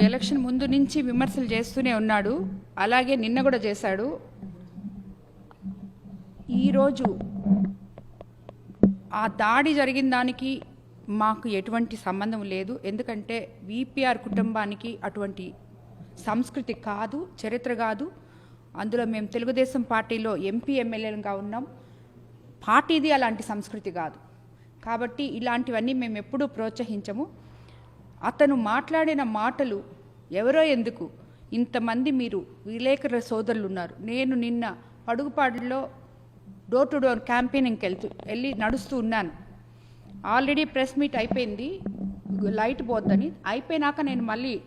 Election ముందు నుంచి విమర్శలు చేస్తూనే ఉన్నాడు. అలాగే నిన్న కూడా చేశాడు. ఈరోజు ఆ దాడి జరిగిన దానికి మాకు ఎటువంటి సంబంధం లేదు. ఎందుకంటే విపిఆర్ కుటుంబానికి అటువంటి సంస్కృతి కాదు చరిత్ర కాదు. అందులో మేము తెలుగుదేశం పార్టీలో ఎంపీ ఎమ్మెల్యేలుగా ఉన్నాం. పార్టీది అలాంటి సంస్కృతి కాదు. కాబట్టి ఇలాంటివన్నీ మేము ఎప్పుడూ ప్రోత్సహించము. అతను మాట్లాడిన మాటలు ఎవరో ఎందుకు? ఇంతమంది మీరు విలేకరుల సోదరులు ఉన్నారు నేను నిన్న పడుగుపాడులో డోర్ టు డోర్ క్యాంపెయినింగ్కి వెళ్తూ వెళ్ళి నడుస్తూ ఉన్నాను. ఆల్రెడీ ప్రెస్ మీట్ అయిపోయింది. లైట్ పోద్దని. అయిపోయినాక నేను మళ్ళీ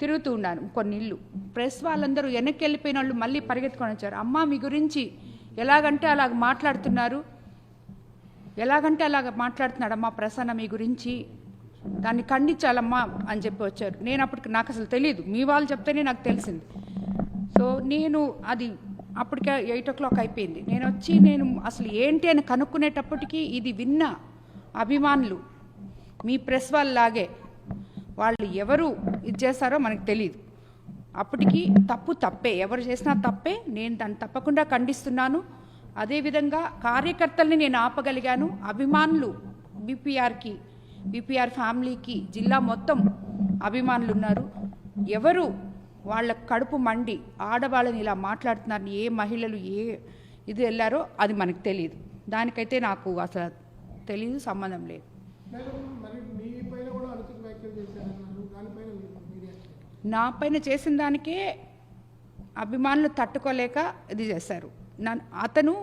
తిరుగుతూ ఉన్నాను. కొన్ని ఇల్లు ప్రెస్ వాళ్ళందరూ వెనక్కి వెళ్ళిపోయిన వాళ్ళు మళ్ళీ పరిగెత్తుకొని వచ్చారు. అమ్మ మీ గురించి ఎలాగంటే అలాగ మాట్లాడుతున్నారు? ఎలాగంటే అలాగ మాట్లాడుతున్నాడమ్మా ప్రసన్న మీ గురించి? దాన్ని ఖండించాలమ్మా అని చెప్పి వచ్చారు. నేను అప్పటికి నాకు అసలు తెలియదు మీ వాళ్ళు చెప్తేనే నాకు తెలిసింది. సో నేను అది అప్పటికే ఎయిట్ ఓ క్లాక్ అయిపోయింది. నేను వచ్చి నేను అసలు ఏంటి అని కనుక్కునేటప్పటికీ ఇది విన్న అభిమానులు మీ ప్రెస్ వాళ్ళలాగే వాళ్ళు ఎవరు ఇది చేస్తారో మనకు తెలియదు అప్పటికి తప్పు తప్పే. ఎవరు చేసినా తప్పే. నేను దాన్ని తప్పకుండా ఖండిస్తున్నాను. అదేవిధంగా కార్యకర్తల్ని నేను ఆపగలిగాను. అభిమానులు బీపీఆర్కి బీపీఆర్ ఫ్యామిలీకి జిల్లా మొత్తం అభిమానులు ఉన్నారు ఎవరు వాళ్ళ కడుపు మండి ఆడవాళ్ళని ఇలా మాట్లాడుతున్నారని ఏ మహిళలు ఏ ఇది వెళ్ళారో అది మనకు తెలియదు దానికైతే నాకు అసలు తెలియదు సంబంధం లేదు? నా పైన చేసిన దానికే అభిమానులు తట్టుకోలేక ఇది చేశారు. నన్ను అతను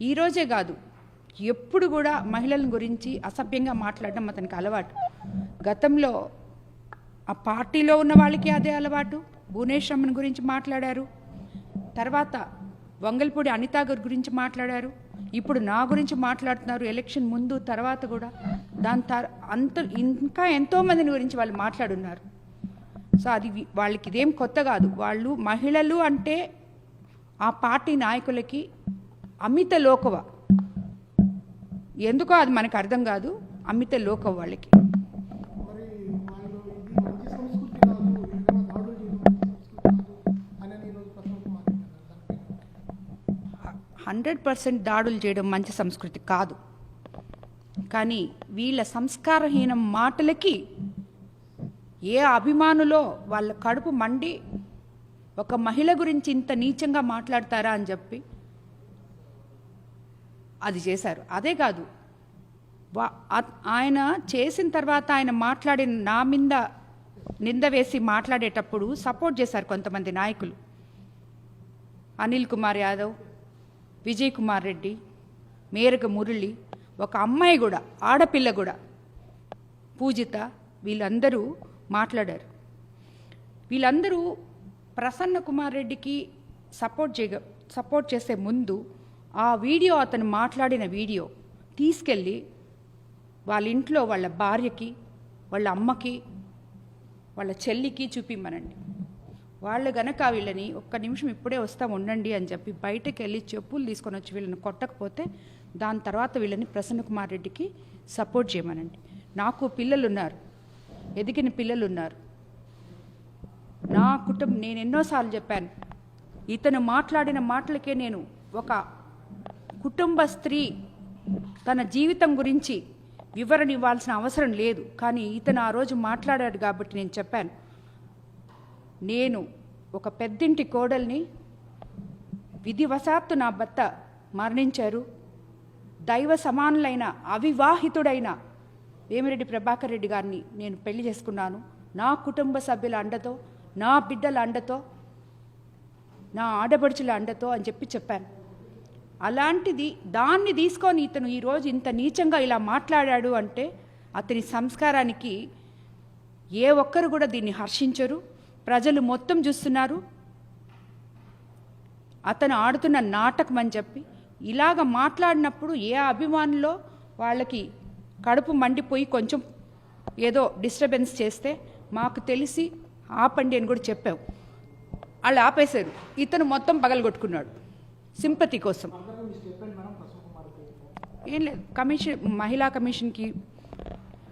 ఈరోజే కాదు ఎప్పుడు కూడా మహిళల గురించి అసభ్యంగా మాట్లాడడం అతనికి అలవాటు. గతంలో ఆ పార్టీలో ఉన్న వాళ్ళకి అదే అలవాటు. భువనేశ్వరమ్మన్ గురించి మాట్లాడారు. తర్వాత వంగల్పూడి అనితా గారి గురించి మాట్లాడారు. ఇప్పుడు నా గురించి మాట్లాడుతున్నారు ఎలక్షన్ ముందు తర్వాత కూడా. దాని తర్ అంత ఇంకా ఎంతోమందిని గురించి వాళ్ళు మాట్లాడున్నారు. సో అది వాళ్ళకి ఇదేం కొత్త కాదు. వాళ్ళు మహిళలు అంటే ఆ పార్టీ నాయకులకి అమిత లోకవ. ఎందుకో అది మనకు అర్థం కాదు అమ్మితే లోకం వాళ్ళకి. హండ్రెడ్ పర్సెంట్ దాడులు చేయడం మంచి సంస్కృతి కాదు. కానీ వీళ్ళ సంస్కారహీన మాటలకి ఏ అభిమానులో వాళ్ళ కడుపు మండి ఒక మహిళ గురించి ఇంత నీచంగా మాట్లాడతారా అని చెప్పి అది చేశారు. అదే కాదు వా- ఆయన చేసిన తర్వాత ఆయన మాట్లాడిన నా మీద నింద వేసి మాట్లాడేటప్పుడు సపోర్ట్ చేశారు కొంతమంది నాయకులు. అనిల్ కుమార్ యాదవ్ విజయ్ కుమార్ రెడ్డి మేరక మురళి ఒక అమ్మాయి కూడా ఆడపిల్ల కూడా పూజిత వీళ్ళందరూ మాట్లాడారు. వీళ్ళందరూ ప్రసన్న కుమార్ రెడ్డికి సపోర్ట్ చేయ సపోర్ట్ చేసే ముందు ఆ వీడియో అతను మాట్లాడిన వీడియో తీసుకెళ్ళి వాళ్ళ ఇంట్లో వాళ్ళ భార్యకి వాళ్ళ అమ్మకి వాళ్ళ చెల్లికి చూపిమ్మనండి. వాళ్ళు గనక వీళ్ళని ఒక్క నిమిషం ఇప్పుడే వస్తాం ఉండండి అని చెప్పి బయటకు వెళ్ళి చెప్పులు తీసుకొని వచ్చి వీళ్ళని కొట్టకపోతే దాని తర్వాత వీళ్ళని ప్రసన్న కుమార్ రెడ్డికి సపోర్ట్ చేయమనండి. నాకు పిల్లలు ఉన్నారు ఎదిగిన పిల్లలు ఉన్నారు నా కుటుంబం నేను ఎన్నోసార్లు చెప్పాను ఇతను మాట్లాడిన మాటలకే నేను ఒక కుటుంబ స్త్రీ తన జీవితం గురించి వివరణ ఇవ్వాల్సిన అవసరం లేదు. కానీ ఇతను ఆ రోజు మాట్లాడాడు కాబట్టి నేను చెప్పాను. నేను ఒక పెద్దింటి కోడల్ని విధివశాత్తు నా భర్త మరణించారు. దైవ సమానులైన అవివాహితుడైన వేమిరెడ్డి ప్రభాకర్ రెడ్డి గారిని నేను పెళ్ళి చేసుకున్నాను. నా కుటుంబ సభ్యుల అండతో నా బిడ్డల అండతో నా ఆడపడుచుల అండతో అని చెప్పి చెప్పాను. అలాంటిది దాన్ని తీసుకొని ఇతను ఈరోజు ఇంత నీచంగా ఇలా మాట్లాడాడు అంటే అతని సంస్కారానికి ఏ ఒక్కరు కూడా దీన్ని హర్షించరు. ప్రజలు మొత్తం చూస్తున్నారు. అతను ఆడుతున్న నాటకం అని చెప్పి ఇలాగ మాట్లాడినప్పుడు ఏ అభిమానులో వాళ్ళకి కడుపు మండిపోయి కొంచెం ఏదో డిస్టర్బెన్స్ చేస్తే మాకు తెలిసి ఆపండి అని కూడా చెప్పావు. వాళ్ళు ఆపేశారు. ఇతను మొత్తం పగలగొట్టుకున్నాడు. సింపతి కోసం. ఏం లేదు. కమిషన్ మహిళా కమిషన్కి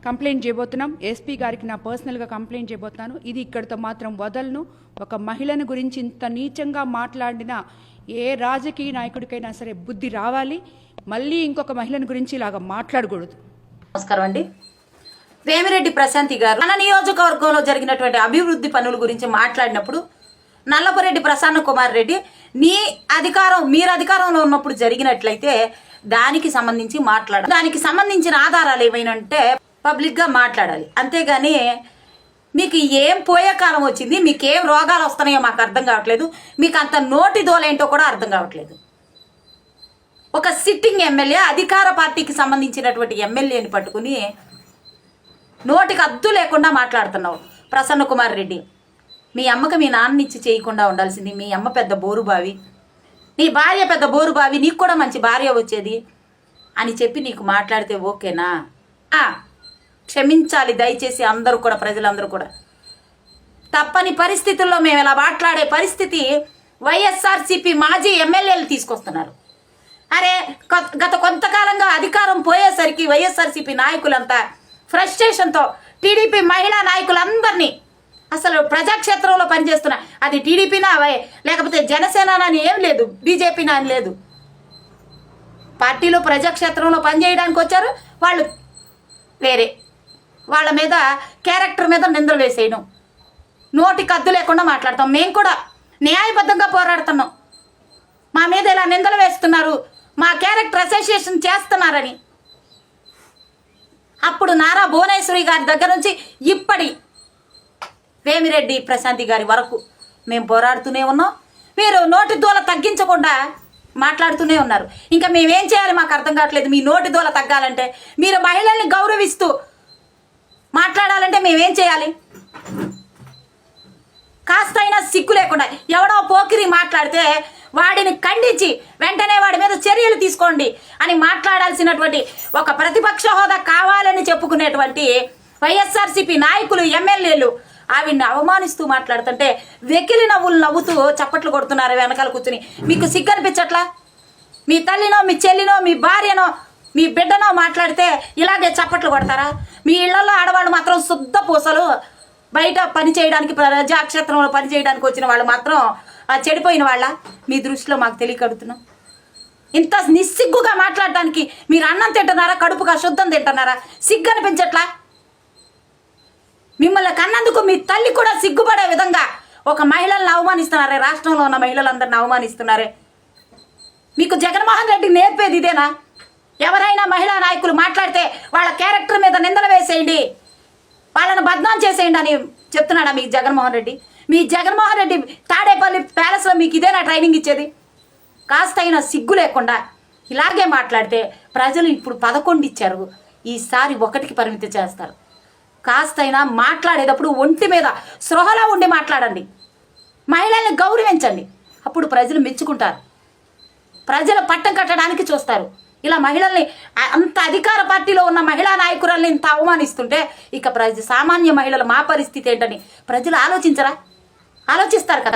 కంప్లైంట్ చేయబోతున్నాం. ఎస్పీ గారికి నా పర్సనల్గా కంప్లైంట్ చేయబోతున్నాను. ఇది ఇక్కడితో మాత్రం వదలను. ఒక మహిళను గురించి ఇంత నీచంగా మాట్లాడిన ఏ రాజకీయ నాయకుడికైనా సరే బుద్ధి రావాలి. మళ్ళీ ఇంకొక మహిళను గురించి ఇలాగ మాట్లాడకూడదు. నమస్కారం అండి. వేమిరెడ్డి ప్రశాంతి గారు మన నియోజకవర్గంలో జరిగినటువంటి అభివృద్ధి పనుల గురించి మాట్లాడినప్పుడు నల్లపురెడ్డి ప్రసన్న కుమార్ రెడ్డి నీ అధికారం మీరు అధికారంలో ఉన్నప్పుడు జరిగినట్లయితే దానికి సంబంధించి మాట్లాడాలి దానికి సంబంధించిన ఆధారాలు ఏమైనా అంటే పబ్లిక్గా మాట్లాడాలి. అంతేగాని మీకు ఏం పోయే కాలం వచ్చింది మీకు ఏం రోగాలు వస్తున్నాయో మాకు అర్థం కావట్లేదు మీకు అంత నోటి దోలేంటో కూడా అర్థం కావట్లేదు. ఒక సిట్టింగ్ ఎమ్మెల్యే అధికార పార్టీకి సంబంధించినటువంటి ఎమ్మెల్యేని పట్టుకుని నోటికి అద్దు లేకుండా మాట్లాడుతున్నావు ప్రసన్న కుమార్ రెడ్డి. మీ అమ్మకి మీ నాన్ననిచ్చి చేయకుండా ఉండాల్సింది. మీ అమ్మ పెద్ద బోరుబావి నీ భార్య పెద్ద బోరుబావి నీకు కూడా మంచి భార్య వచ్చేది అని చెప్పి నీకు మాట్లాడితే ఓకేనా? ఆ, క్షమించాలి దయచేసి అందరూ కూడా ప్రజలందరూ కూడా. తప్పని పరిస్థితుల్లో మేము ఇలా మాట్లాడే పరిస్థితి వైఎస్ఆర్సీపీ మాజీ ఎమ్మెల్యేలు తీసుకొస్తున్నారు. అరే కొ- గత కొంతకాలంగా అధికారం పోయేసరికి వైఎస్ఆర్సీపీ నాయకులంతా ఫ్రస్ట్రేషన్తో టీడీపీ మహిళా నాయకులందరినీ అసలు ప్రజాక్షేత్రంలో పనిచేస్తున్న అది టీడీపీనా అవే? లేకపోతే జనసేన అని ఏం లేదు బీజేపీనా అని లేదు. పార్టీలో ప్రజాక్షేత్రంలో పనిచేయడానికి వచ్చారు వాళ్ళు వేరే. వాళ్ళ మీద క్యారెక్టర్ మీద నిందలు వేసేయడం నోటి కద్దు లేకుండా మాట్లాడతాం. మేము కూడా న్యాయబద్ధంగా పోరాడుతున్నాం. మా మీద ఇలా నిందలు వేస్తున్నారు మా క్యారెక్టర్ అసోసియేషన్ చేస్తున్నారని. అప్పుడు నారా భువనేశ్వరి గారి దగ్గర నుంచి ఇప్పటి వేమిరెడ్డి ప్రశాంతి గారి వరకు మేము పోరాడుతూనే ఉన్నాం. మీరు నోటి దూల తగ్గించకుండా మాట్లాడుతూనే ఉన్నారు. ఇంకా మేమేం చేయాలి మాకు అర్థం కావట్లేదు. మీ నోటి దూల తగ్గాలంటే మీరు మహిళల్ని గౌరవిస్తూ మాట్లాడాలంటే మేమేం చేయాలి? కాస్తైనా సిగ్గు లేకుండా ఎవడో పోకిరి మాట్లాడితే వాడిని ఖండించి వెంటనే వాడి మీద చర్యలు తీసుకోండి అని మాట్లాడాల్సినటువంటి ఒక ప్రతిపక్ష హోదా కావాలని చెప్పుకునేటువంటి వైఎస్ఆర్సీపీ నాయకులు ఎమ్మెల్యేలు ఆవిడ్ని అవమానిస్తూ మాట్లాడుతుంటే వెకిలి నవ్వులు నవ్వుతూ చప్పట్లు కొడుతున్నారు వెనకాల కూర్చుని. మీకు సిగ్గు అనిపించట్లా మీ తల్లినో మీ చెల్లినో మీ భార్యనో మీ బిడ్డనో మాట్లాడితే ఇలాగే చప్పట్లు కొడతారా? మీ ఇళ్ళలో ఆడవాళ్ళు మాత్రం శుద్ధ పూసలు. బయట పని చేయడానికి ప్రజాక్షేత్రంలో పని చేయడానికి వచ్చిన వాళ్ళు మాత్రం ఆ చెడిపోయిన వాళ్ళ. మీ దృష్టిలో మాకు తెలియకడుతున్నాం ఇంత నిస్సిగ్గుగా మాట్లాడడానికి మీరు అన్నం తింటున్నారా కడుపుగా శుద్ధం తింటున్నారా? సిగ్గు అనిపించట్లా మిమ్మల్ని కన్నందుకు మీ తల్లి కూడా సిగ్గుపడే విధంగా ఒక మహిళలను అవమానిస్తున్నారే రాష్ట్రంలో ఉన్న మహిళలందరిని అవమానిస్తున్నారే. మీకు జగన్మోహన్ రెడ్డి నేర్పేది ఇదేనా? ఎవరైనా మహిళా నాయకులు మాట్లాడితే వాళ్ళ క్యారెక్టర్ మీద నిందలు వేసేయండి. వాళ్ళని బద్నాం చేసేయండి అని చెప్తున్నాడా మీకు జగన్మోహన్ రెడ్డి? మీ జగన్మోహన్ రెడ్డి తాడేపల్లి ప్యాలెస్లో మీకు ఇదేనా ట్రైనింగ్ ఇచ్చేది? కాస్తైనా సిగ్గు లేకుండా ఇలాగే మాట్లాడితే ప్రజలు ఇప్పుడు పదకొండు ఇచ్చారు. ఈసారి ఒకటికి పరిమితి చేస్తారు. కాస్తైనా మాట్లాడేటప్పుడు ఒంటి మీద సృహలో ఉండి మాట్లాడండి. మహిళల్ని గౌరవించండి. అప్పుడు ప్రజలు మెచ్చుకుంటారు. ప్రజలు పట్టం కట్టడానికి చూస్తారు. ఇలా మహిళల్ని అంత అధికార పార్టీలో ఉన్న మహిళా నాయకురాల్ని ఇంత అవమానిస్తుంటే ఇక ప్రజ సామాన్య మహిళలు మా పరిస్థితి ఏంటని ప్రజలు ఆలోచించరా? ఆలోచిస్తారు కదా.